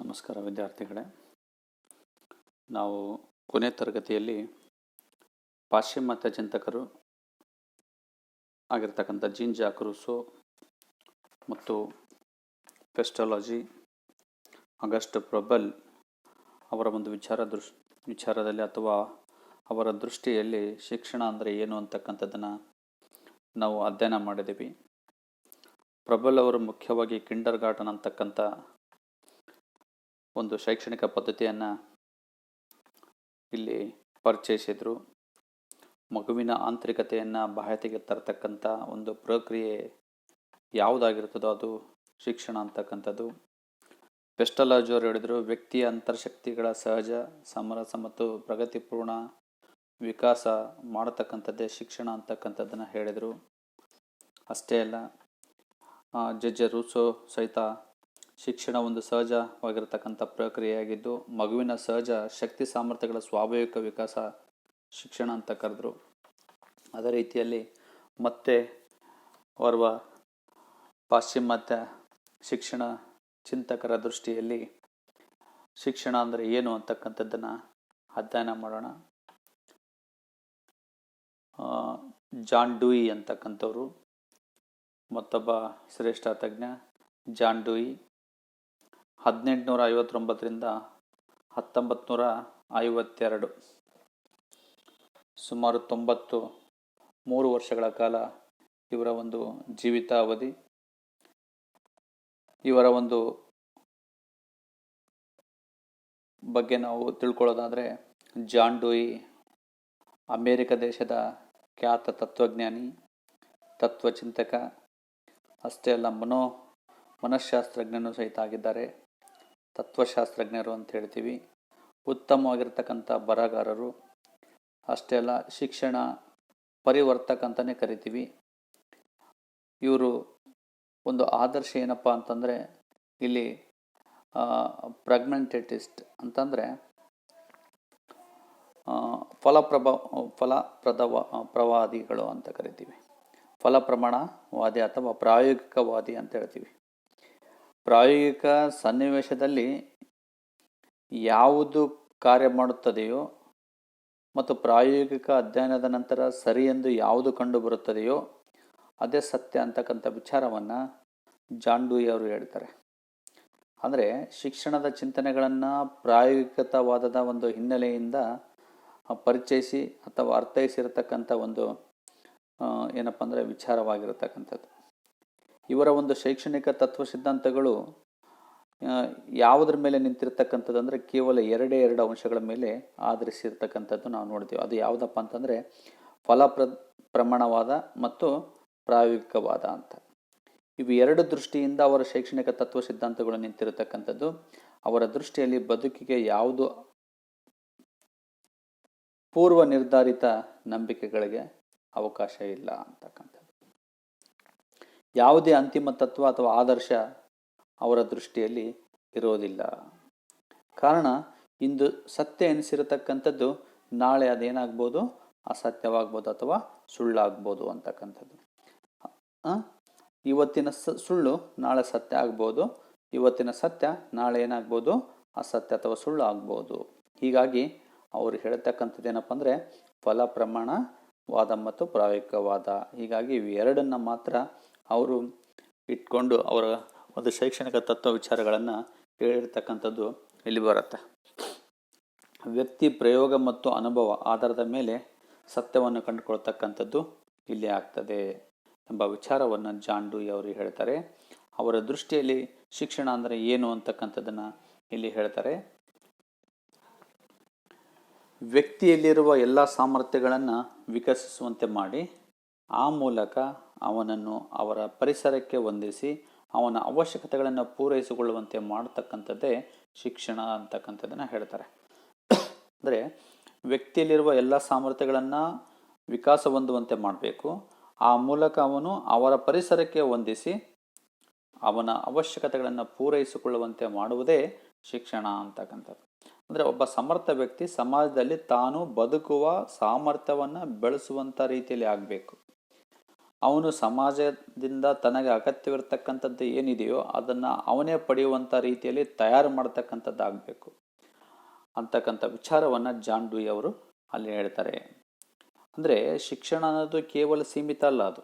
ನಮಸ್ಕಾರ ವಿದ್ಯಾರ್ಥಿಗಳೇ. ನಾವು ಕೊನೆ ತರಗತಿಯಲ್ಲಿ ಪಾಶ್ಚಿಮಾತ್ಯ ಚಿಂತಕರು ಆಗಿರ್ತಕ್ಕಂಥ ಜೀನ್ ಜಾಕ್ ರೂಸೋ ಮತ್ತು ಪೆಸ್ಟಾಲಜಿ ಆಗಸ್ಟ್ ಪ್ರಬಲ್ ಅವರ ಒಂದು ವಿಚಾರ ದೃಶ್ ವಿಚಾರದಲ್ಲಿ ಅಥವಾ ಅವರ ದೃಷ್ಟಿಯಲ್ಲಿ ಶಿಕ್ಷಣ ಅಂದರೆ ಏನು ಅಂತಕ್ಕಂಥದ್ದನ್ನು ನಾವು ಅಧ್ಯಯನ ಮಾಡಿದ್ದೀವಿ. ಪ್ರಬಲ್ ಅವರು ಮುಖ್ಯವಾಗಿ ಕಿಂಡರ್ ಗಾರ್ಟನ್ ಅಂತಕ್ಕಂಥ ಒಂದು ಶೈಕ್ಷಣಿಕ ಪದ್ಧತಿಯನ್ನು ಇಲ್ಲಿ ಪರಿಚಯಿಸಿದರು. ಮಗುವಿನ ಆಂತರಿಕತೆಯನ್ನು ಬಾಹ್ಯತೆಗೆ ತರತಕ್ಕಂಥ ಒಂದು ಪ್ರಕ್ರಿಯೆ ಯಾವುದಾಗಿರ್ತದೋ ಅದು ಶಿಕ್ಷಣ ಅಂತಕ್ಕಂಥದ್ದು. ಅವರು ಹೇಳಿದರು ವ್ಯಕ್ತಿಯ ಅಂತರ್ಶಕ್ತಿಗಳ ಸಹಜ ಸಮರಸ ಮತ್ತು ಪ್ರಗತಿಪೂರ್ಣ ವಿಕಾಸ ಮಾಡತಕ್ಕಂಥದ್ದೇ ಶಿಕ್ಷಣ ಅಂತಕ್ಕಂಥದ್ದನ್ನು ಹೇಳಿದರು. ಅಷ್ಟೇ ಅಲ್ಲ ಜಜ್ಜ ರೂಸೋ ಸಹಿತ ಶಿಕ್ಷಣ ಒಂದು ಸಹಜವಾಗಿರತಕ್ಕಂಥ ಪ್ರಕ್ರಿಯೆಯಾಗಿದ್ದು, ಮಗುವಿನ ಸಹಜ ಶಕ್ತಿ ಸಾಮರ್ಥ್ಯಗಳ ಸ್ವಾಭಾವಿಕ ವಿಕಾಸ ಶಿಕ್ಷಣ ಅಂತ ಕರೆದ್ರು. ಅದೇ ರೀತಿಯಲ್ಲಿ ಮತ್ತೆ ಓರ್ವ ಪಾಶ್ಚಿಮಾತ್ಯ ಶಿಕ್ಷಣ ಚಿಂತಕರ ದೃಷ್ಟಿಯಲ್ಲಿ ಶಿಕ್ಷಣ ಅಂದರೆ ಏನು ಅಂತಕ್ಕಂಥದ್ದನ್ನು ಅಧ್ಯಯನ ಮಾಡೋಣ. ಜಾನ್ ಡೂಯಿ ಅಂತಕ್ಕಂಥವ್ರು, ಮತ್ತೊಬ್ಬ ಶ್ರೇಷ್ಠ ತಜ್ಞ ಜಾನ್ ಡೂಯಿ. ಹದಿನೆಂಟುನೂರ ಐವತ್ತೊಂಬತ್ತರಿಂದ ಹತ್ತೊಂಬತ್ತು ನೂರ ಐವತ್ತೆರಡು ಸುಮಾರು ತೊಂಬತ್ತು, ಮೂರು ವರ್ಷಗಳ ಕಾಲ ಇವರ ಒಂದು ಜೀವಿತಾವಧಿ. ಇವರ ಒಂದು ಬಗ್ಗೆ ನಾವು ತಿಳ್ಕೊಳ್ಳೋದಾದರೆ ಜಾನ್ ಡೂಯಿ, ಅಮೇರಿಕ ದೇಶದ ಖ್ಯಾತ ತತ್ವಜ್ಞಾನಿ, ತತ್ವಚಿಂತಕ, ಅಷ್ಟೇ ಅಲ್ಲ ಮನೋ ಮನಃಶಾಸ್ತ್ರಜ್ಞನೂ ಸಹಿತ ಆಗಿದ್ದಾರೆ. ತತ್ವಶಾಸ್ತ್ರಜ್ಞರು ಅಂತ ಹೇಳ್ತೀವಿ. ಉತ್ತಮವಾಗಿರ್ತಕ್ಕಂಥ ಬರಹಗಾರರು. ಅಷ್ಟೇ ಅಲ್ಲ, ಶಿಕ್ಷಣ ಪರಿವರ್ತಕ ಅಂತಲೇ ಕರಿತೀವಿ. ಇವರು ಒಂದು ಆದರ್ಶ ಏನಪ್ಪ ಅಂತಂದರೆ, ಇಲ್ಲಿ ಪ್ರಗ್ನೆಂಟೆಟಿಸ್ಟ್ ಅಂತಂದರೆ ಫಲಪ್ರಭ, ಫಲಪ್ರದವ ಪ್ರವಾದಿಗಳು ಅಂತ ಕರಿತೀವಿ. ಫಲಪ್ರಮಾಣವಾದಿ ಅಥವಾ ಪ್ರಾಯೋಗಿಕವಾದಿ ಅಂತ ಹೇಳ್ತೀವಿ. ಪ್ರಾಯೋಗಿಕ ಸನ್ನಿವೇಶದಲ್ಲಿ ಯಾವುದು ಕಾರ್ಯ ಮಾಡುತ್ತದೆಯೋ ಮತ್ತು ಪ್ರಾಯೋಗಿಕ ಅಧ್ಯಯನದ ನಂತರ ಸರಿ ಎಂದು ಯಾವುದು ಕಂಡುಬರುತ್ತದೆಯೋ ಅದೇ ಸತ್ಯ ಅಂತಕ್ಕಂಥ ವಿಚಾರವನ್ನು ಜಾಂಡೂಯಿ ಅವರು ಹೇಳ್ತಾರೆ ಅಂದರೆ ಶಿಕ್ಷಣದ ಚಿಂತನೆಗಳನ್ನು ಪ್ರಾಯೋಗಿಕತವಾದದ ಒಂದು ಹಿನ್ನೆಲೆಯಿಂದ ಪರಿಚಯಿಸಿ ಅಥವಾ ಅರ್ಥೈಸಿರತಕ್ಕಂಥ ಒಂದು ಏನಪ್ಪ ಅಂದರೆ ವಿಚಾರವಾಗಿರತಕ್ಕಂಥದ್ದು. ಇವರ ಒಂದು ಶೈಕ್ಷಣಿಕ ತತ್ವ ಸಿದ್ಧಾಂತಗಳು ಯಾವುದ್ರ ಮೇಲೆ ನಿಂತಿರ್ತಕ್ಕಂಥದ್ದು ಅಂದರೆ ಕೇವಲ ಎರಡೇ ಎರಡು ಅಂಶಗಳ ಮೇಲೆ ಆಧರಿಸಿರ್ತಕ್ಕಂಥದ್ದು ನಾವು ನೋಡ್ತೀವಿ. ಅದು ಯಾವುದಪ್ಪ ಅಂತಂದರೆ ಫಲಪ್ರ ಪ್ರಮಾಣವಾದ ಮತ್ತು ಪ್ರಾಯೋಗಿಕವಾದ ಅಂತ. ಇವು ಎರಡು ದೃಷ್ಟಿಯಿಂದ ಅವರ ಶೈಕ್ಷಣಿಕ ತತ್ವ ಸಿದ್ಧಾಂತಗಳು ನಿಂತಿರತಕ್ಕಂಥದ್ದು. ಅವರ ದೃಷ್ಟಿಯಲ್ಲಿ ಬದುಕಿಗೆ ಯಾವುದು ಪೂರ್ವ ನಿರ್ಧಾರಿತ ನಂಬಿಕೆಗಳಿಗೆ ಅವಕಾಶ ಇಲ್ಲ ಅಂತಕ್ಕಂಥದ್ದು. ಯಾವುದೇ ಅಂತಿಮ ತತ್ವ ಅಥವಾ ಆದರ್ಶ ಅವರ ದೃಷ್ಟಿಯಲ್ಲಿ ಇರೋದಿಲ್ಲ. ಕಾರಣ, ಇಂದು ಸತ್ಯ ಎನಿಸಿರತಕ್ಕಂಥದ್ದು ನಾಳೆ ಅದೇನಾಗ್ಬೋದು? ಅಸತ್ಯವಾಗ್ಬೋದು ಅಥವಾ ಸುಳ್ಳಾಗ್ಬೋದು ಅಂತಕ್ಕಂಥದ್ದು. ಇವತ್ತಿನ ಸ, ಸುಳ್ಳು ನಾಳೆ ಸತ್ಯ ಆಗ್ಬೋದು. ಇವತ್ತಿನ ಸತ್ಯ ನಾಳೆ ಏನಾಗ್ಬೋದು? ಅಸತ್ಯ ಅಥವಾ ಸುಳ್ಳು ಆಗ್ಬೋದು ಹೀಗಾಗಿ ಅವರು ಹೇಳ್ತಕ್ಕಂಥದ್ದು ಏನಪ್ಪ ಅಂದರೆ, ಫಲ ಪ್ರಮಾಣವಾದ ಮತ್ತು ಪ್ರಾಯೋಗಿಕವಾದ ಹೀಗಾಗಿ ಇವೆರಡನ್ನು ಮಾತ್ರ ಅವರು ಇಟ್ಕೊಂಡು ಅವರ ಒಂದು ಶೈಕ್ಷಣಿಕ ತತ್ವ ವಿಚಾರಗಳನ್ನು ಹೇಳಿರ್ತಕ್ಕಂಥದ್ದು ಇಲ್ಲಿ ಬರುತ್ತೆ. ವ್ಯಕ್ತಿ ಪ್ರಯೋಗ ಮತ್ತು ಅನುಭವ ಆಧಾರದ ಮೇಲೆ ಸತ್ಯವನ್ನು ಕಂಡುಕೊಳ್ತಕ್ಕಂಥದ್ದು ಇಲ್ಲಿ ಆಗ್ತದೆ ಎಂಬ ವಿಚಾರವನ್ನು ಜಾನ್ ಡೂಯಿ ಅವರು ಹೇಳ್ತಾರೆ. ಅವರ ದೃಷ್ಟಿಯಲ್ಲಿ ಶಿಕ್ಷಣ ಅಂದರೆ ಏನು ಅಂತಕ್ಕಂಥದ್ದನ್ನು ಇಲ್ಲಿ ಹೇಳ್ತಾರೆ. ವ್ಯಕ್ತಿಯಲ್ಲಿರುವ ಎಲ್ಲ ಸಾಮರ್ಥ್ಯಗಳನ್ನು ವಿಕಸಿಸುವಂತೆ ಮಾಡಿ ಆ ಮೂಲಕ ಅವನನ್ನು ಅವರ ಪರಿಸರಕ್ಕೆ ಹೊಂದಿಸಿ ಅವನ ಅವಶ್ಯಕತೆಗಳನ್ನು ಪೂರೈಸಿಕೊಳ್ಳುವಂತೆ ಮಾಡತಕ್ಕಂಥದ್ದೇ ಶಿಕ್ಷಣ ಅಂತಕ್ಕಂಥದ್ದನ್ನು ಹೇಳ್ತಾರೆ. ಅಂದರೆ ವ್ಯಕ್ತಿಯಲ್ಲಿರುವ ಎಲ್ಲ ಸಾಮರ್ಥ್ಯಗಳನ್ನು ವಿಕಾಸ ಹೊಂದುವಂತೆ ಮಾಡಬೇಕು. ಆ ಮೂಲಕ ಅವನು ಅವರ ಪರಿಸರಕ್ಕೆ ಹೊಂದಿಸಿ ಅವನ ಅವಶ್ಯಕತೆಗಳನ್ನು ಪೂರೈಸಿಕೊಳ್ಳುವಂತೆ ಮಾಡುವುದೇ ಶಿಕ್ಷಣ ಅಂತಕ್ಕಂಥದ್ದು. ಅಂದರೆ ಒಬ್ಬ ಸಮರ್ಥ ವ್ಯಕ್ತಿ ಸಮಾಜದಲ್ಲಿ ತಾನು ಬದುಕುವ ಸಾಮರ್ಥ್ಯವನ್ನು ಬೆಳೆಸುವಂಥ ರೀತಿಯಲ್ಲಿ ಆಗಬೇಕು. ಅವನು ಸಮಾಜದಿಂದ ತನಗೆ ಅಗತ್ಯವಿರತಕ್ಕಂಥದ್ದು ಏನಿದೆಯೋ ಅದನ್ನು ಅವನೇ ಪಡೆಯುವಂಥ ರೀತಿಯಲ್ಲಿ ತಯಾರು ಮಾಡ್ತಕ್ಕಂಥದ್ದಾಗಬೇಕು. ಅಂತಕ್ಕಂಥ ವಿಚಾರವನ್ನು ಜಾನ್ ಡೂಯಿ ಅವರು ಅಲ್ಲಿ ಹೇಳ್ತಾರೆ. ಅಂದರೆ ಶಿಕ್ಷಣ ಅನ್ನೋದು ಕೇವಲ ಸೀಮಿತ ಅಲ್ಲ ಅದು.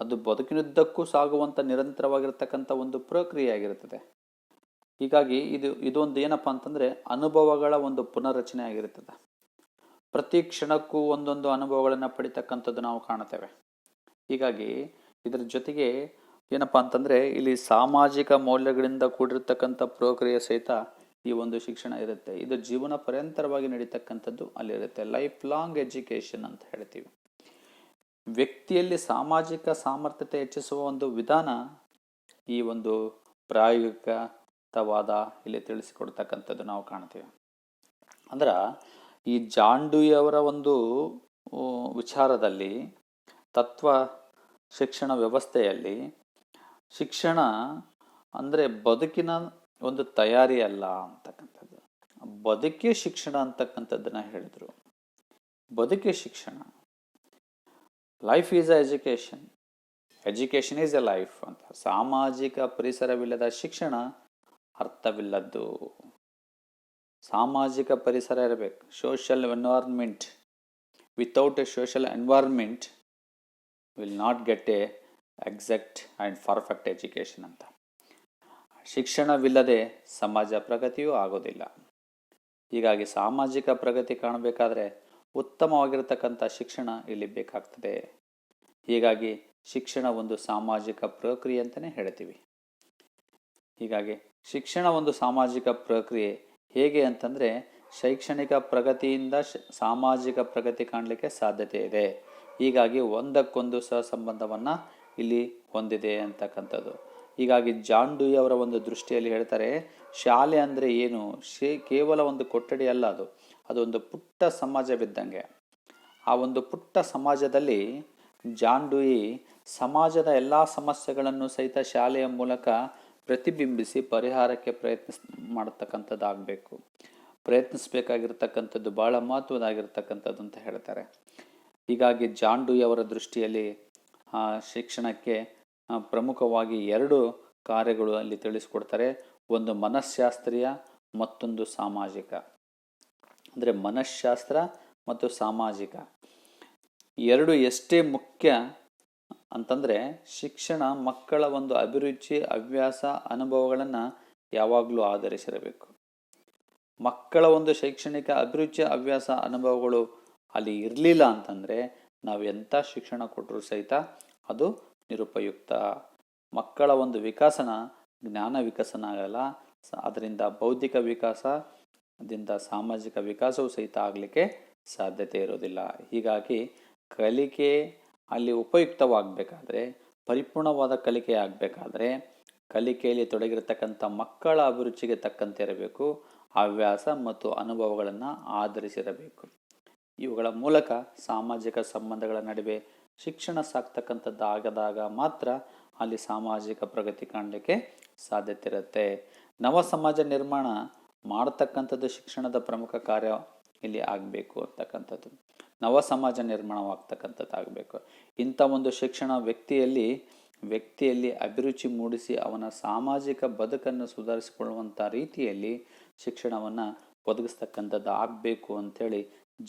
ಅದು ಬದುಕಿನುದ್ದಕ್ಕೂ ಸಾಗುವಂಥ ನಿರಂತರವಾಗಿರ್ತಕ್ಕಂಥ ಒಂದು ಪ್ರಕ್ರಿಯೆ ಆಗಿರುತ್ತದೆ ಹೀಗಾಗಿ ಇದು, ಇದೊಂದು ಏನಪ್ಪ ಅಂತಂದರೆ ಅನುಭವಗಳ ಒಂದು ಪುನರ್ರಚನೆ ಆಗಿರುತ್ತದೆ ಪ್ರತಿ ಕ್ಷಣಕ್ಕೂ ಒಂದೊಂದು ಅನುಭವಗಳನ್ನು ಪಡಿತಕ್ಕಂಥದ್ದು ನಾವು ಕಾಣುತ್ತೇವೆ. ಹೀಗಾಗಿ ಇದರ ಜೊತೆಗೆ ಏನಪ್ಪ ಅಂತಂದರೆ ಇಲ್ಲಿ ಸಾಮಾಜಿಕ ಮೌಲ್ಯಗಳಿಂದ ಕೂಡಿರ್ತಕ್ಕಂಥ ಪ್ರಕ್ರಿಯೆ ಸಹಿತ ಈ ಒಂದು ಶಿಕ್ಷಣ ಇರುತ್ತೆ. ಇದು ಜೀವನ ಪರ್ಯಂತರವಾಗಿ ನಡೀತಕ್ಕಂಥದ್ದು ಅಲ್ಲಿರುತ್ತೆ ಲೈಫ್ ಲಾಂಗ್ ಎಜುಕೇಷನ್ ಅಂತ ಹೇಳ್ತೀವಿ. ವ್ಯಕ್ತಿಯಲ್ಲಿ ಸಾಮಾಜಿಕ ಸಾಮರ್ಥ್ಯತೆ ಹೆಚ್ಚಿಸುವ ಒಂದು ವಿಧಾನ ಈ ಒಂದು ಪ್ರಾಯೋಗಿಕವಾದ ಇಲ್ಲಿ ತಿಳಿಸಿಕೊಡ್ತಕ್ಕಂಥದ್ದು ನಾವು ಕಾಣ್ತೀವಿ. ಅಂದ್ರೆ ಈ ಜಾಂಡುಯವರ ಒಂದು ವಿಚಾರದಲ್ಲಿ ತತ್ವ ಶಿಕ್ಷಣ ವ್ಯವಸ್ಥೆಯಲ್ಲಿ ಶಿಕ್ಷಣ ಅಂದರೆ ಬದುಕಿನ ಒಂದು ತಯಾರಿ ಅಲ್ಲ ಅಂತಕ್ಕಂಥದ್ದು. ಬದುಕೇ ಶಿಕ್ಷಣ ಅಂತಕ್ಕಂಥದ್ದನ್ನ ಹೇಳಿದರು. ಬದುಕೇ ಶಿಕ್ಷಣ. Life is a education education is a life ಅಂತ. ಸಾಮಾಜಿಕ ಪರಿಸರವಿಲ್ಲದ ಶಿಕ್ಷಣ ಅರ್ಥವಿಲ್ಲದ್ದು. ಸಾಮಾಜಿಕ ಪರಿಸರ ಇರಬೇಕು. Social environment without a social environment will not get a exact and perfect education ಅಂತ. ಶಿಕ್ಷಣವಿಲ್ಲದೆ ಸಮಾಜ ಪ್ರಗತಿಯೂ ಆಗೋದಿಲ್ಲ. ಹೀಗಾಗಿ ಸಾಮಾಜಿಕ ಪ್ರಗತಿ ಕಾಣಬೇಕಾದ್ರೆ ಉತ್ತಮವಾಗಿರತಕ್ಕಂಥ ಶಿಕ್ಷಣ ಇಲ್ಲಿ ಬೇಕಾಗ್ತದೆ. ಹೀಗಾಗಿ ಶಿಕ್ಷಣ ಒಂದು ಸಾಮಾಜಿಕ ಪ್ರಕ್ರಿಯೆ ಅಂತಲೇ ಹೇಳ್ತೀವಿ. ಹೀಗಾಗಿ ಶಿಕ್ಷಣ ಒಂದು ಸಾಮಾಜಿಕ ಪ್ರಕ್ರಿಯೆ ಹೇಗೆ ಅಂತಂದರೆ ಶೈಕ್ಷಣಿಕ ಪ್ರಗತಿಯಿಂದ ಸಾಮಾಜಿಕ ಪ್ರಗತಿ ಕಾಣಲಿಕ್ಕೆ ಸಾಧ್ಯತೆ ಇದೆ. ಹೀಗಾಗಿ ಒಂದಕ್ಕೊಂದು ಸಹ ಸಂಬಂಧವನ್ನು ಇಲ್ಲಿ ಹೊಂದಿದೆ ಅಂತಕ್ಕಂಥದ್ದು. ಹೀಗಾಗಿ ಜಾನ್ ಅವರ ಒಂದು ದೃಷ್ಟಿಯಲ್ಲಿ ಹೇಳ್ತಾರೆ, ಶಾಲೆ ಅಂದರೆ ಏನು? ಶೇ, ಕೇವಲ ಒಂದು ಕೊಠಡಿ ಅಲ್ಲ ಅದು. ಅದೊಂದು ಪುಟ್ಟ ಸಮಾಜವಿದ್ದಂಗೆ. ಆ ಒಂದು ಪುಟ್ಟ ಸಮಾಜದಲ್ಲಿ ಜಾನ್ ಸಮಾಜದ ಎಲ್ಲ ಸಮಸ್ಯೆಗಳನ್ನು ಸಹಿತ ಶಾಲೆಯ ಮೂಲಕ ಪ್ರತಿಬಿಂಬಿಸಿ ಪರಿಹಾರಕ್ಕೆ ಪ್ರಯತ್ನ ಮಾಡತಕ್ಕಂಥದ್ದಾಗಬೇಕು. ಪ್ರಯತ್ನಿಸಬೇಕಾಗಿರ್ತಕ್ಕಂಥದ್ದು ಬಹಳ ಮಹತ್ವದಾಗಿರ್ತಕ್ಕಂಥದ್ದು ಅಂತ ಹೇಳ್ತಾರೆ. ಹೀಗಾಗಿ ಜಾಂಡುಯವರ ದೃಷ್ಟಿಯಲ್ಲಿ ಆ, ಶಿಕ್ಷಣಕ್ಕೆ ಪ್ರಮುಖವಾಗಿ ಎರಡು ಕಾರ್ಯಗಳು ಅಲ್ಲಿ ತಿಳಿಸ್ಕೊಡ್ತಾರೆ. ಒಂದು ಮನಃಶಾಸ್ತ್ರೀಯ ಮತ್ತೊಂದು ಸಾಮಾಜಿಕ. ಅಂದರೆ ಮನಃಶಾಸ್ತ್ರ ಮತ್ತು ಸಾಮಾಜಿಕ. ಎರಡು ಎಷ್ಟೇ ಮುಖ್ಯ ಅಂತಂದರೆ ಶಿಕ್ಷಣ ಮಕ್ಕಳ ಒಂದು ಅಭಿರುಚಿ ಹವ್ಯಾಸ ಅನುಭವಗಳನ್ನು ಯಾವಾಗಲೂ ಆಧರಿಸಿರಬೇಕು. ಮಕ್ಕಳ ಒಂದು ಶೈಕ್ಷಣಿಕ ಅಭಿರುಚಿ ಹವ್ಯಾಸ ಅನುಭವಗಳು ಅಲ್ಲಿ ಇರಲಿಲ್ಲ ಅಂತಂದರೆ ನಾವು ಎಂಥ ಶಿಕ್ಷಣ ಕೊಟ್ಟರೂ ಸಹಿತ ಅದು ನಿರುಪಯುಕ್ತ. ಮಕ್ಕಳ ಒಂದು ವಿಕಾಸನ, ಜ್ಞಾನ ವಿಕಸನ ಆಗಲ್ಲ. ಅದರಿಂದ ಬೌದ್ಧಿಕ ವಿಕಾಸದಿಂದ ಸಾಮಾಜಿಕ ವಿಕಾಸವೂ ಸಹಿತ ಆಗಲಿಕ್ಕೆ ಸಾಧ್ಯತೆ ಇರೋದಿಲ್ಲ ಹೀಗಾಗಿ ಕಲಿಕೆ ಅಲ್ಲಿ ಉಪಯುಕ್ತವಾಗಬೇಕಾದ್ರೆ, ಪರಿಪೂರ್ಣವಾದ ಕಲಿಕೆ ಆಗಬೇಕಾದ್ರೆ, ಕಲಿಕೆಯಲ್ಲಿ ತೊಡಗಿರತಕ್ಕಂಥ ಮಕ್ಕಳ ಅಭಿರುಚಿಗೆ ತಕ್ಕಂತೆ ಇರಬೇಕು, ಹವ್ಯಾಸ ಮತ್ತು ಅನುಭವಗಳನ್ನು ಆಧರಿಸಿರಬೇಕು. ಇವುಗಳ ಮೂಲಕ ಸಾಮಾಜಿಕ ಸಂಬಂಧಗಳ ನಡುವೆ ಶಿಕ್ಷಣ ಸಾಕ್ತಕ್ಕಂಥದ್ದಾಗದಾಗ ಮಾತ್ರ ಅಲ್ಲಿ ಸಾಮಾಜಿಕ ಪ್ರಗತಿ ಕಾಣಲಿಕ್ಕೆ ಸಾಧ್ಯತೆ ಇರುತ್ತೆ. ನವ ಸಮಾಜ ನಿರ್ಮಾಣ ಮಾಡತಕ್ಕಂಥದ್ದು ಶಿಕ್ಷಣದ ಪ್ರಮುಖ ಕಾರ್ಯ ಇಲ್ಲಿ ಆಗಬೇಕು ಅಂತಕ್ಕಂಥದ್ದು. ನವ ಸಮಾಜ ನಿರ್ಮಾಣವಾಗ್ತಕ್ಕಂಥದ್ದು ಆಗಬೇಕು ಇಂಥ ಒಂದು ಶಿಕ್ಷಣ ವ್ಯಕ್ತಿಯಲ್ಲಿ ವ್ಯಕ್ತಿಯಲ್ಲಿ ಅಭಿರುಚಿ ಮೂಡಿಸಿ ಅವನ ಸಾಮಾಜಿಕ ಬದುಕನ್ನು ಸುಧಾರಿಸಿಕೊಳ್ಳುವಂಥ ರೀತಿಯಲ್ಲಿ ಶಿಕ್ಷಣವನ್ನು ಒದಗಿಸ್ತಕ್ಕಂಥದ್ದು ಆಗಬೇಕು ಅಂಥೇಳಿ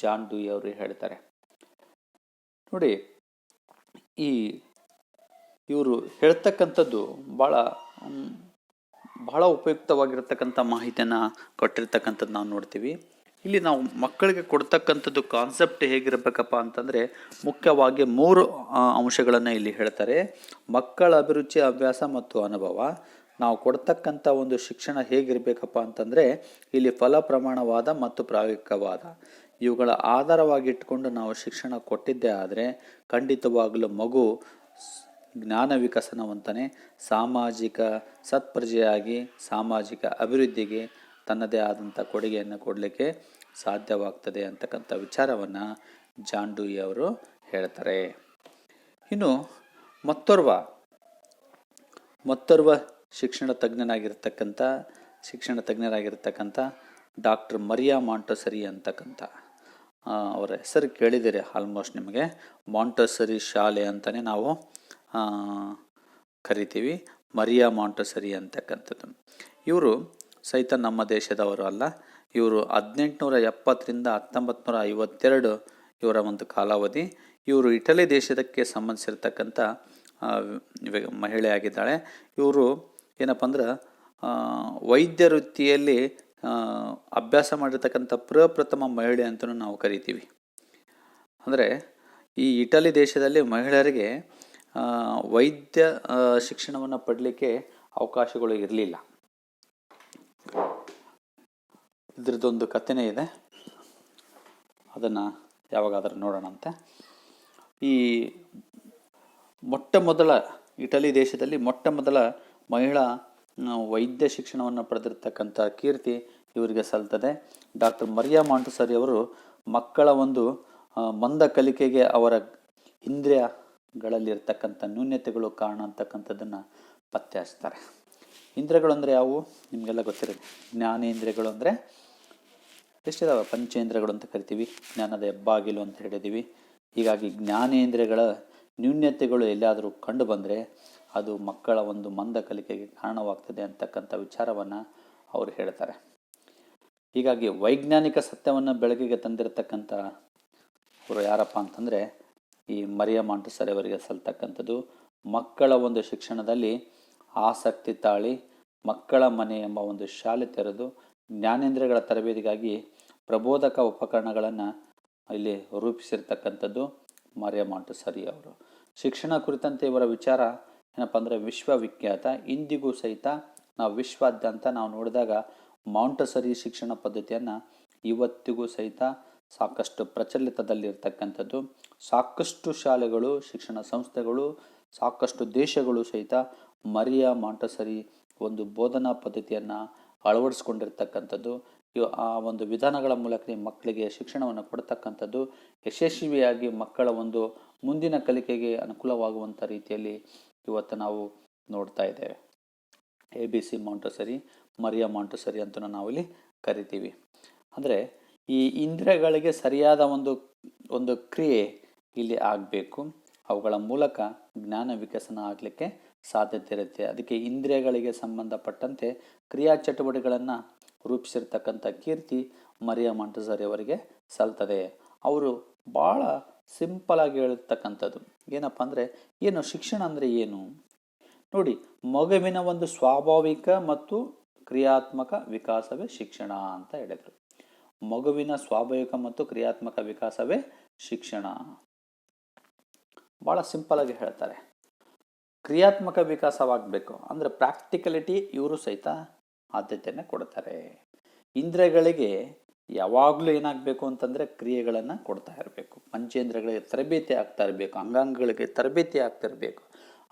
ಜಾನ್ ಡೂಯಿ ಅವರು ಹೇಳ್ತಾರೆ. ನೋಡಿ, ಈ ಇವರು ಹೇಳ್ತಕ್ಕಂಥದ್ದು ಭಾಳ ಬಹಳ ಉಪಯುಕ್ತವಾಗಿರ್ತಕ್ಕಂಥ ಮಾಹಿತಿಯನ್ನು ಕೊಟ್ಟಿರ್ತಕ್ಕಂಥದ್ದು ನಾವು ನೋಡ್ತೀವಿ. ಇಲ್ಲಿ ನಾವು ಮಕ್ಕಳಿಗೆ ಕೊಡ್ತಕ್ಕಂಥದ್ದು ಕಾನ್ಸೆಪ್ಟ್ ಹೇಗಿರಬೇಕಪ್ಪ ಅಂತಂದರೆ, ಮುಖ್ಯವಾಗಿ ಮೂರು ಅಂಶಗಳನ್ನು ಇಲ್ಲಿ ಹೇಳ್ತಾರೆ. ಮಕ್ಕಳ ಅಭಿರುಚಿ, ಅಭ್ಯಾಸ ಮತ್ತು ಅನುಭವ. ನಾವು ಕೊಡ್ತಕ್ಕಂಥ ಒಂದು ಶಿಕ್ಷಣ ಹೇಗಿರಬೇಕಪ್ಪ ಅಂತಂದರೆ, ಇಲ್ಲಿ ಫಲ ಪ್ರಮಾಣವಾದ ಮತ್ತು ಪ್ರಾಯೋಗಿಕವಾದ. ಇವುಗಳ ಆಧಾರವಾಗಿ ಇಟ್ಕೊಂಡು ನಾವು ಶಿಕ್ಷಣ ಕೊಟ್ಟಿದ್ದೇ ಆದರೆ ಖಂಡಿತವಾಗಲೂ ಮಗು ಜ್ಞಾನ ವಿಕಸನವಂತನೇ ಸಾಮಾಜಿಕ ಸತ್ಪ್ರಜೆಯಾಗಿ, ಸಾಮಾಜಿಕ ಅಭಿವೃದ್ಧಿಗೆ ತನ್ನದೇ ಆದಂಥ ಕೊಡುಗೆಯನ್ನು ಕೊಡಲಿಕ್ಕೆ ಸಾಧ್ಯವಾಗ್ತದೆ ಅಂತಕ್ಕಂಥ ವಿಚಾರವನ್ನು ಜಾನ್ ಅವರು ಹೇಳ್ತಾರೆ. ಇನ್ನು ಮತ್ತೋರ್ವ ಮತ್ತೋರ್ವ ಶಿಕ್ಷಣ ತಜ್ಞನಾಗಿರ್ತಕ್ಕಂಥ, ಶಿಕ್ಷಣ ತಜ್ಞರಾಗಿರ್ತಕ್ಕಂಥ ಡಾಕ್ಟರ್ ಮರಿಯಾ ಮಾಂಟೋಸರಿ ಅಂತಕ್ಕಂಥ. ಅವರ ಹೆಸರು ಕೇಳಿದ್ದೀರಿ ಆಲ್ಮೋಸ್ಟ್ ನಿಮಗೆ. ಮಾಂಟಸರಿ ಶಾಲೆ ಅಂತಲೇ ನಾವು ಕರಿತೀವಿ. ಮರಿಯಾ ಮಾಂಟಸರಿ ಅಂತಕ್ಕಂಥದ್ದು. ಇವರು ಸಹಿತ ನಮ್ಮ ದೇಶದವರು ಅಲ್ಲ. ಇವರು ಹದಿನೆಂಟುನೂರ ಎಪ್ಪತ್ತರಿಂದ ಹತ್ತೊಂಬತ್ತು ಐವತ್ತೆರಡು ಇವರ ಒಂದು ಕಾಲಾವಧಿ. ಇವರು ಇಟಲಿ ದೇಶದಕ್ಕೆ ಸಂಬಂಧಿಸಿರ್ತಕ್ಕಂಥ ಮಹಿಳೆಯಾಗಿದ್ದಾಳೆ ಇವರು ಏನಪ್ಪ ಅಂದ್ರೆ ವೈದ್ಯ ವೃತ್ತಿಯಲ್ಲಿ ಅಭ್ಯಾಸ ಮಾಡಿರ್ತಕ್ಕಂಥ ಪ್ರಪ್ರಥಮ ಮಹಿಳೆ ಅಂತಲೂ ನಾವು ಕರಿತೀವಿ. ಅಂದರೆ ಈ ಇಟಲಿ ದೇಶದಲ್ಲಿ ಮಹಿಳೆಯರಿಗೆ ವೈದ್ಯ ಶಿಕ್ಷಣವನ್ನು ಪಡಲಿಕ್ಕೆ ಅವಕಾಶಗಳು ಇರಲಿಲ್ಲ. ಇದ್ರದ್ದೊಂದು ಕಥೆನೇ ಇದೆ. ಅದನ್ನು ಯಾವಾಗಾದರೂ ನೋಡೋಣಂತೆ. ಈ ಮೊಟ್ಟ ಮೊದಲ ಇಟಲಿ ದೇಶದಲ್ಲಿ ಮೊಟ್ಟ ಮೊದಲ ಮಹಿಳಾ ವೈದ್ಯ ಶಿಕ್ಷಣವನ್ನು ಪಡೆದಿರ್ತಕ್ಕಂಥ ಕೀರ್ತಿ ಇವರಿಗೆ ಸಲ್ತದೆ. ಡಾಕ್ಟರ್ ಮರಿಯಾ ಮಾಂಟಸರಿ ಅವರು ಮಕ್ಕಳ ಒಂದು ಮಂದ ಕಲಿಕೆಗೆ ಅವರ ಇಂದ್ರಿಯಗಳಲ್ಲಿರ್ತಕ್ಕಂಥ ನ್ಯೂನ್ಯತೆಗಳು ಕಾರಣ ಅಂತಕ್ಕಂಥದ್ದನ್ನು ಪತ್ತೆ ಹಚ್ತಾರೆ ಇಂದ್ರಿಯಗಳು ಅಂದರೆ ಯಾವುವು? ನಿಮಗೆಲ್ಲ ಗೊತ್ತಿರುತ್ತೆ ಜ್ಞಾನೇಂದ್ರಿಯಗಳು ಅಂದರೆ ಎಷ್ಟಿದಾವೆ? ಪಂಚೇಂದ್ರಿಯಗಳು ಅಂತ ಕರಿತೀವಿ. ಜ್ಞಾನದ ಹೆಬ್ಬಾಗಿಲು ಅಂತ ಹೇಳಿದ್ದೀವಿ ಹೀಗಾಗಿ ಜ್ಞಾನೇಂದ್ರಿಯಗಳ ನ್ಯೂನ್ಯತೆಗಳು ಎಲ್ಲಾದರೂ ಕಂಡು ಬಂದರೆ ಅದು ಮಕ್ಕಳ ಒಂದು ಮಂದ ಕಲಿಕೆಗೆ ಕಾರಣವಾಗ್ತದೆ ಅಂತಕ್ಕಂಥ ವಿಚಾರವನ್ನು ಅವರು ಹೇಳ್ತಾರೆ. ಹೀಗಾಗಿ ವೈಜ್ಞಾನಿಕ ಸತ್ಯವನ್ನು ಬೆಳಕಿಗೆ ತಂದಿರತಕ್ಕಂಥ ಅವರು ಯಾರಪ್ಪ ಅಂತಂದರೆ ಈ ಮರಿಯ ಮಾಂಟಸರಿ ಅವರಿಗೆ ಸಲ್ತಕ್ಕಂಥದ್ದು. ಮಕ್ಕಳ ಒಂದು ಶಿಕ್ಷಣದಲ್ಲಿ ಆಸಕ್ತಿ ತಾಳಿ, ಮಕ್ಕಳ ಮನೆ ಎಂಬ ಒಂದು ಶಾಲೆ ತೆರೆದು ಜ್ಞಾನೇಂದ್ರಗಳ ತರಬೇತಿಗಾಗಿ ಪ್ರಬೋಧಕ ಉಪಕರಣಗಳನ್ನು ಇಲ್ಲಿ ರೂಪಿಸಿರ್ತಕ್ಕಂಥದ್ದು ಮರಿಯ ಮಾಂಟಸರಿ ಅವರು. ಶಿಕ್ಷಣ ಕುರಿತಂತೆ ಇವರ ವಿಚಾರ ಏನಪ್ಪ ಅಂದರೆ ವಿಶ್ವವಿಖ್ಯಾತ, ಇಂದಿಗೂ ಸಹಿತ ನಾವು ವಿಶ್ವಾದ್ಯಂತ ನಾವು ನೋಡಿದಾಗ ಮಾಂಟಸರಿ ಶಿಕ್ಷಣ ಪದ್ಧತಿಯನ್ನು ಇವತ್ತಿಗೂ ಸಹಿತ ಸಾಕಷ್ಟು ಪ್ರಚಲಿತದಲ್ಲಿರ್ತಕ್ಕಂಥದ್ದು. ಸಾಕಷ್ಟು ಶಾಲೆಗಳು, ಶಿಕ್ಷಣ ಸಂಸ್ಥೆಗಳು, ಸಾಕಷ್ಟು ದೇಶಗಳು ಸಹಿತ ಮರಿಯಾ ಮಾಂಟಸರಿ ಒಂದು ಬೋಧನಾ ಪದ್ಧತಿಯನ್ನು ಅಳವಡಿಸ್ಕೊಂಡಿರ್ತಕ್ಕಂಥದ್ದು. ಆ ಒಂದು ವಿಧಾನಗಳ ಮೂಲಕ ಮಕ್ಕಳಿಗೆ ಶಿಕ್ಷಣವನ್ನು ಕೊಡ್ತಕ್ಕಂಥದ್ದು. ಯಶಸ್ವಿಯಾಗಿ ಮಕ್ಕಳ ಒಂದು ಮುಂದಿನ ಕಲಿಕೆಗೆ ಅನುಕೂಲವಾಗುವಂಥ ರೀತಿಯಲ್ಲಿ ಇವತ್ತು ನಾವು ನೋಡ್ತಾ ಇದ್ದೇವೆ. A B C Montessori Maria Montessori ಅಂತ ನಾವಿಲ್ಲಿ ಕರಿತೀವಿ. ಅಂದರೆ ಈ ಇಂದ್ರಿಯಗಳಿಗೆ ಸರಿಯಾದ ಒಂದು ಒಂದು ಕ್ರಿಯೆ ಇಲ್ಲಿ ಆಗಬೇಕು. ಅವುಗಳ ಮೂಲಕ ಜ್ಞಾನ ವಿಕಸನ ಆಗಲಿಕ್ಕೆ ಸಾಧ್ಯತೆ ಇರುತ್ತೆ. ಅದಕ್ಕೆ ಇಂದ್ರಿಯಗಳಿಗೆ ಸಂಬಂಧಪಟ್ಟಂತೆ ಕ್ರಿಯಾ ಚಟುವಟಿಕೆಗಳನ್ನು ರೂಪಿಸಿರ್ತಕ್ಕಂಥ ಕೀರ್ತಿ ಮರಿಯಾ ಮಂಟಸರಿಯವರಿಗೆ ಸಲ್ತದೆ. ಅವರು ಭಾಳ ಸಿಂಪಲ್ ಆಗಿ ಹೇಳಿರ್ತಕ್ಕಂಥದ್ದು. ಏನಪ್ಪ ಅಂದರೆ, ಏನು ಶಿಕ್ಷಣ ಅಂದರೆ ಏನು? ನೋಡಿ, ಮಗುವಿನ ಒಂದು ಸ್ವಾಭಾವಿಕ ಮತ್ತು ಕ್ರಿಯಾತ್ಮಕ ವಿಕಾಸವೇ ಶಿಕ್ಷಣ ಅಂತ ಹೇಳಿದರು. ಮಗುವಿನ ಸ್ವಾಭಾವಿಕ ಮತ್ತು ಕ್ರಿಯಾತ್ಮಕ ವಿಕಾಸವೇ ಶಿಕ್ಷಣ. ಭಾಳ ಸಿಂಪಲ್ ಆಗಿ ಹೇಳ್ತಾರೆ. ಕ್ರಿಯಾತ್ಮಕ ವಿಕಾಸವಾಗಬೇಕು ಅಂದರೆ ಪ್ರಾಕ್ಟಿಕಲಿಟಿ ಇವರು ಸಹಿತ ಆದ್ಯತೆಯನ್ನು ಕೊಡ್ತಾರೆ. ಇಂದ್ರಿಯಗಳಿಗೆ ಯಾವಾಗಲೂ ಏನಾಗಬೇಕು ಅಂತಂದರೆ ಕ್ರಿಯೆಗಳನ್ನು ಕೊಡ್ತಾ ಇರಬೇಕು. ಪಂಚೇಂದ್ರಗಳಿಗೆ ತರಬೇತಿ ಆಗ್ತಾ ಇರಬೇಕು, ಅಂಗಾಂಗಗಳಿಗೆ ತರಬೇತಿ ಆಗ್ತಾ ಇರಬೇಕು.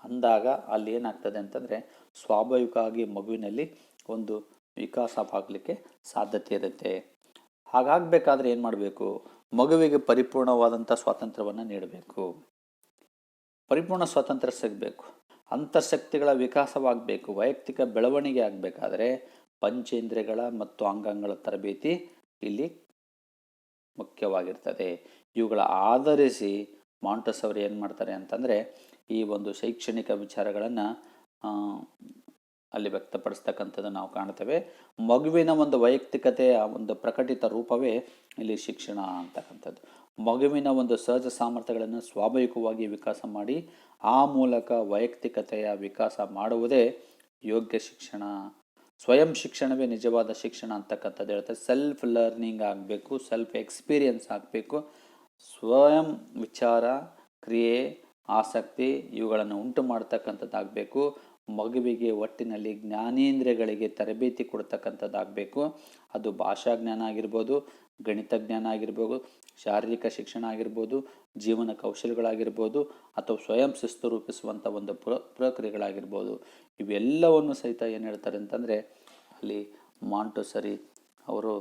ಅಂದಾಗ ಅಲ್ಲಿ ಏನಾಗ್ತದೆ ಅಂತಂದರೆ ಸ್ವಾಭಾವಿಕವಾಗಿ ಮಗುವಿನಲ್ಲಿ ಒಂದು ವಿಕಾಸವಾಗಲಿಕ್ಕೆ ಸಾಧ್ಯತೆ ಇರುತ್ತೆ. ಹಾಗಾಗಬೇಕಾದ್ರೆ ಏನು ಮಾಡಬೇಕು? ಮಗುವಿಗೆ ಪರಿಪೂರ್ಣವಾದಂಥ ಸ್ವಾತಂತ್ರ್ಯವನ್ನು ನೀಡಬೇಕು. ಪರಿಪೂರ್ಣ ಸ್ವಾತಂತ್ರ್ಯ ಸಿಗಬೇಕು. ಅಂತಃಶಕ್ತಿಗಳ ವಿಕಾಸವಾಗಬೇಕು, ವೈಯಕ್ತಿಕ ಬೆಳವಣಿಗೆ ಆಗಬೇಕಾದ್ರೆ ಪಂಚೇಂದ್ರಿಯಗಳ ಮತ್ತು ಅಂಗಾಂಗಗಳ ತರಬೇತಿ ಇಲ್ಲಿ ಮುಖ್ಯವಾಗಿರ್ತದೆ. ಇವುಗಳ ಆಧರಿಸಿ ಮಾಂಟಸ್ ಅವರು ಏನು ಮಾಡ್ತಾರೆ ಅಂತಂದರೆ, ಈ ಒಂದು ಶೈಕ್ಷಣಿಕ ವಿಚಾರಗಳನ್ನು ಅಲ್ಲಿ ವ್ಯಕ್ತಪಡಿಸ್ತಕ್ಕಂಥದ್ದು ನಾವು ಕಾಣ್ತೇವೆ. ಮಗುವಿನ ಒಂದು ವೈಯಕ್ತಿಕತೆಯ ಒಂದು ಪ್ರಕಟಿತ ರೂಪವೇ ಇಲ್ಲಿ ಶಿಕ್ಷಣ ಅಂತಕ್ಕಂಥದ್ದು. ಮಗುವಿನ ಒಂದು ಸಹಜ ಸಾಮರ್ಥ್ಯಗಳನ್ನು ಸ್ವಾಭಾವಿಕವಾಗಿ ವಿಕಾಸ ಮಾಡಿ, ಆ ಮೂಲಕ ವೈಯಕ್ತಿಕತೆಯ ವಿಕಾಸ ಮಾಡುವುದೇ ಯೋಗ್ಯ ಶಿಕ್ಷಣ ಸ್ವಯಂ ಶಿಕ್ಷಣವೇ ನಿಜವಾದ ಶಿಕ್ಷಣ ಅಂತಕ್ಕಂಥದ್ದು ಹೇಳ್ತಾರೆ. ಸೆಲ್ಫ್ ಲರ್ನಿಂಗ್ ಆಗಬೇಕು ಸೆಲ್ಫ್ ಎಕ್ಸ್ಪೀರಿಯನ್ಸ್ ಆಗಬೇಕು. ಸ್ವಯಂ ವಿಚಾರ, ಕ್ರಿಯೆ, ಆಸಕ್ತಿ ಇವುಗಳನ್ನು ಉಂಟು ಮಾಡ್ತಕ್ಕಂಥದ್ದಾಗಬೇಕು ಮಗುವಿಗೆ ಒಟ್ಟಿನಲ್ಲಿ ಜ್ಞಾನೇಂದ್ರಿಯಗಳಿಗೆ ತರಬೇತಿ ಕೊಡ್ತಕ್ಕಂಥದ್ದಾಗಬೇಕು ಅದು ಭಾಷಾ ಜ್ಞಾನ ಆಗಿರ್ಬೋದು ಗಣಿತ ಜ್ಞಾನ ಆಗಿರ್ಬೋದು, ಶಾರೀರಿಕ ಶಿಕ್ಷಣ ಆಗಿರ್ಬೋದು, ಜೀವನ ಕೌಶಲ್ಯಗಳಾಗಿರ್ಬೋದು, ಅಥವಾ ಸ್ವಯಂ ಶಿಸ್ತು ರೂಪಿಸುವಂಥ ಒಂದು ಪ್ರ, ಪ್ರಕ್ರಿಯೆಗಳಾಗಿರ್ಬೋದು, ಇವೆಲ್ಲವನ್ನು ಸಹಿತ ಏನು ಹೇಳ್ತಾರೆ ಅಂತಂದರೆ, ಅಲ್ಲಿ ಮಾಂಟೋಸರಿ ಅವರು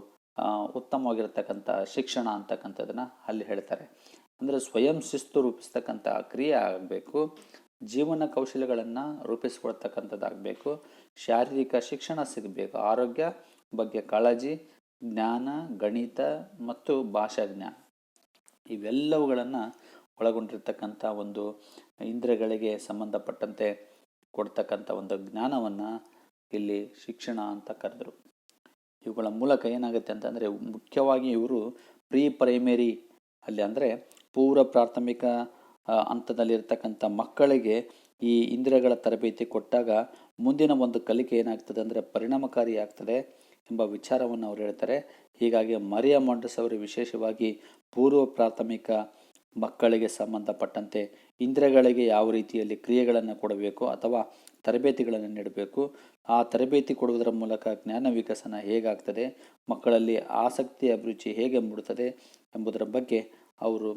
ಉತ್ತಮವಾಗಿರ್ತಕ್ಕಂಥ ಶಿಕ್ಷಣ ಅಂತಕ್ಕಂಥದ್ದನ್ನು ಅಲ್ಲಿ ಹೇಳ್ತಾರೆ. ಅಂದರೆ ಸ್ವಯಂ ಶಿಸ್ತು ರೂಪಿಸ್ತಕ್ಕಂಥ ಕ್ರಿಯೆ ಆಗಬೇಕು, ಜೀವನ ಕೌಶಲ್ಯಗಳನ್ನು ರೂಪಿಸ್ಕೊಳ್ತಕ್ಕಂಥದ್ದಾಗಬೇಕು, ಶಾರೀರಿಕ ಶಿಕ್ಷಣ ಸಿಗಬೇಕು, ಆರೋಗ್ಯ ಬಗ್ಗೆ ಕಾಳಜಿ ಜ್ಞಾನ, ಗಣಿತ ಮತ್ತು ಭಾಷಾ ಜ್ಞಾನ ಇವೆಲ್ಲವುಗಳನ್ನು ಒಳಗೊಂಡಿರ್ತಕ್ಕಂಥ ಒಂದು ಇಂದ್ರಗಳಿಗೆ ಸಂಬಂಧಪಟ್ಟಂತೆ ಕೊಡ್ತಕ್ಕಂಥ ಒಂದು ಜ್ಞಾನವನ್ನು ಇಲ್ಲಿ ಶಿಕ್ಷಣ ಅಂತ ಕರೆದರು. ಇವುಗಳ ಮೂಲಕ ಏನಾಗುತ್ತೆ ಅಂತಂದರೆ, ಮುಖ್ಯವಾಗಿ ಇವರು ಪ್ರೀ ಪ್ರೈಮರಿ ಅಲ್ಲಿ ಅಂದರೆ ಪೂರ್ವ ಪ್ರಾಥಮಿಕ ಹಂತದಲ್ಲಿರ್ತಕ್ಕಂಥ ಮಕ್ಕಳಿಗೆ ಈ ಇಂದ್ರಿಯಗಳ ತರಬೇತಿ ಕೊಟ್ಟಾಗ ಮುಂದಿನ ಒಂದು ಕಲಿಕೆ ಏನಾಗ್ತದೆ ಅಂದರೆ ಪರಿಣಾಮಕಾರಿ ಆಗ್ತದೆ ಎಂಬ ವಿಚಾರವನ್ನು ಅವರು ಹೇಳ್ತಾರೆ. ಹೀಗಾಗಿ ಮರಿಯ ಮಂಡಸ್ ಅವರು ವಿಶೇಷವಾಗಿ ಪೂರ್ವ ಪ್ರಾಥಮಿಕ ಮಕ್ಕಳಿಗೆ ಸಂಬಂಧಪಟ್ಟಂತೆ ಇಂದ್ರಗಳಿಗೆ ಯಾವ ರೀತಿಯಲ್ಲಿ ಕ್ರಿಯೆಗಳನ್ನು ಕೊಡಬೇಕು ಅಥವಾ ತರಬೇತಿಗಳನ್ನು ನೀಡಬೇಕು, ಆ ತರಬೇತಿ ಕೊಡುವುದರ ಮೂಲಕ ಜ್ಞಾನ ವಿಕಸನ ಹೇಗಾಗ್ತದೆ, ಮಕ್ಕಳಲ್ಲಿ ಆಸಕ್ತಿ ಅಭಿರುಚಿ ಹೇಗೆ ಮೂಡುತ್ತದೆ ಎಂಬುದರ ಬಗ್ಗೆ ಅವರು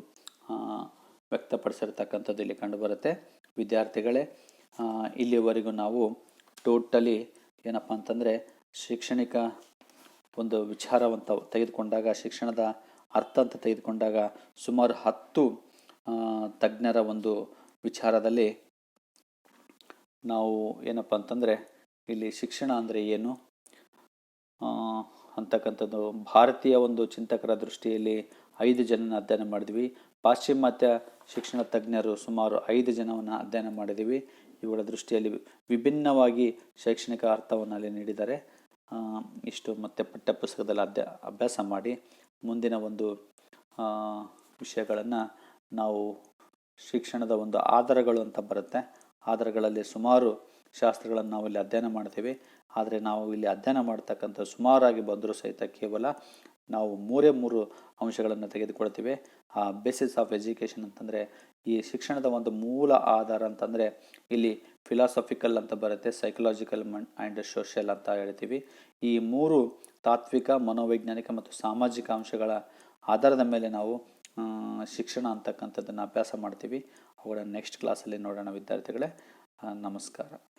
ವ್ಯಕ್ತಪಡಿಸಿರ್ತಕ್ಕಂಥದ್ದು ಇಲ್ಲಿ ಕಂಡುಬರುತ್ತೆ. ವಿದ್ಯಾರ್ಥಿಗಳೇ ಇಲ್ಲಿವರೆಗೂ ನಾವು ಟೋಟಲಿ ಏನಪ್ಪ ಅಂತಂದರೆ ಶೈಕ್ಷಣಿಕ ಒಂದು ವಿಚಾರವಂತ ತೆಗೆದುಕೊಂಡಾಗ, ಶಿಕ್ಷಣದ ಅರ್ಥ ಅಂತ ತೆಗೆದುಕೊಂಡಾಗ ಸುಮಾರು ಹತ್ತು ತಜ್ಞರ ಒಂದು ವಿಚಾರದಲ್ಲಿ ನಾವು ಏನಪ್ಪ ಅಂತಂದರೆ, ಇಲ್ಲಿ ಶಿಕ್ಷಣ ಅಂದರೆ ಏನು? ಅಂತಕ್ಕಂಥದ್ದು ಭಾರತೀಯ ಒಂದು ಚಿಂತಕರ ದೃಷ್ಟಿಯಲ್ಲಿ ಐದು ಜನನ ಅಧ್ಯಯನ ಮಾಡಿದ್ವಿ. ಪಾಶ್ಚಿಮಾತ್ಯ ಶಿಕ್ಷಣ ತಜ್ಞರು ಸುಮಾರು ಐದು ಜನವನ್ನು ಅಧ್ಯಯನ ಮಾಡಿದ್ದೀವಿ ಇವುಗಳ ದೃಷ್ಟಿಯಲ್ಲಿ ವಿಭಿನ್ನವಾಗಿ ಶೈಕ್ಷಣಿಕ ಅರ್ಥವನ್ನು ಅಲ್ಲಿ ನೀಡಿದ್ದಾರೆ. ಇಷ್ಟು ಮತ್ತೆ ಪಠ್ಯಪುಸ್ತಕದಲ್ಲಿ ಅಧ್ಯ, ಅಭ್ಯಾಸ ಮಾಡಿ ಮುಂದಿನ ಒಂದು ವಿಷಯಗಳನ್ನು ನಾವು ಶಿಕ್ಷಣದ ಒಂದು ಆಧಾರಗಳು ಅಂತ ಬರುತ್ತೆ. ಆಧಾರಗಳಲ್ಲಿ ಸುಮಾರು ಶಾಸ್ತ್ರಗಳನ್ನು ನಾವು ಇಲ್ಲಿ ಅಧ್ಯಯನ ಮಾಡ್ತೀವಿ. ಆದರೆ ನಾವು ಇಲ್ಲಿ ಅಧ್ಯಯನ ಮಾಡ್ತಕ್ಕಂಥ ಸುಮಾರಾಗಿ ಬಂದರೂ ಸಹಿತ ಕೇವಲ ನಾವು ಮೂರೇ ಮೂರು ಅಂಶಗಳನ್ನು ತೆಗೆದುಕೊಳ್ತೀವಿ. ಆ ಬೇಸಿಸ್ ಆಫ್ ಎಜುಕೇಷನ್ ಅಂತಂದರೆ ಈ ಶಿಕ್ಷಣದ ಒಂದು ಮೂಲ ಆಧಾರ ಅಂತಂದರೆ ಇಲ್ಲಿ ಫಿಲಾಸಫಿಕಲ್ ಅಂತ ಬರುತ್ತೆ ಸೈಕಲಾಜಿಕಲ್ ಆ್ಯಂಡ್ ಸೋಷಿಯಲ್ ಅಂತ ಹೇಳ್ತೀವಿ. ಈ ಮೂರು ತಾತ್ವಿಕ, ಮನೋವೈಜ್ಞಾನಿಕ ಮತ್ತು ಸಾಮಾಜಿಕ ಅಂಶಗಳ ಆಧಾರದ ಮೇಲೆ ನಾವು ಶಿಕ್ಷಣ ಅಂತಕ್ಕಂಥದ್ದನ್ನು ಅಭ್ಯಾಸ ಮಾಡ್ತೀವಿ. ಅವುಗಳನ್ನು ನೆಕ್ಸ್ಟ್ ಕ್ಲಾಸಲ್ಲಿ ನೋಡೋಣ ವಿದ್ಯಾರ್ಥಿಗಳೇ. ನಮಸ್ಕಾರ.